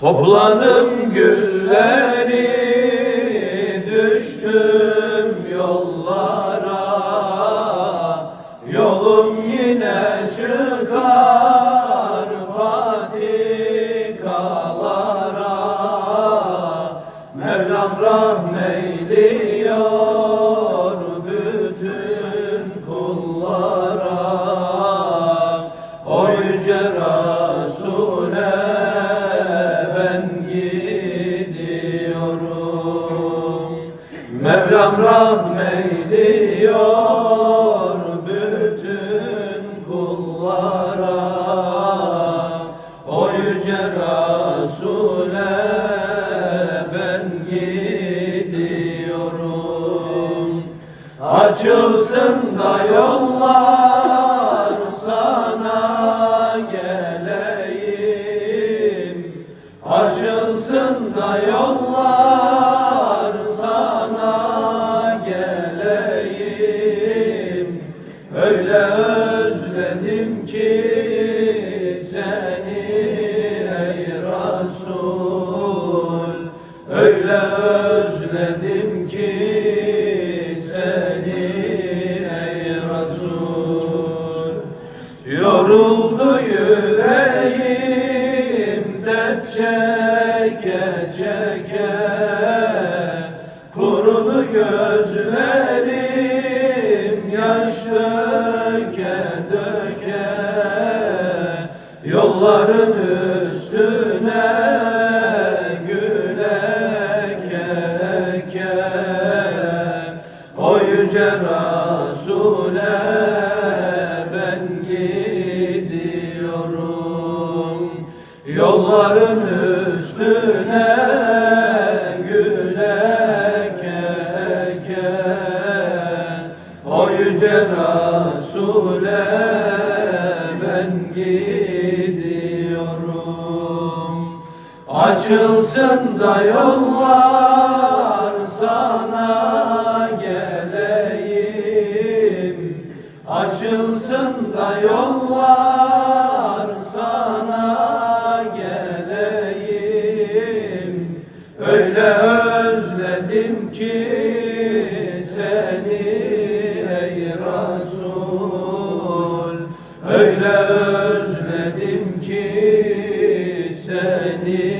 Topladım gülleri düştüm yollara. Yolum yine çıkar patikalara. Mevlam rahmeyliyor rahmeyliyor bütün kullara. O yüce Resul'e ben gidiyorum. Açılsın da yollar sana geleyim. Açılsın da yollar Öyle özledim ki seni ey Resul Öyle özledim ki seni ey Resul Yoruldu yüreğim dert çeke çeke. Kurudu gözlerim yaş Yolların üstüne gül eke eke O yüce Resul'e ben gidiyorum. Yolların üstüne yüce Resul'e ben gidiyorum. Açılsın da yollar sana geleyim. Açılsın da yollar sana geleyim. Öyle özledim ki seni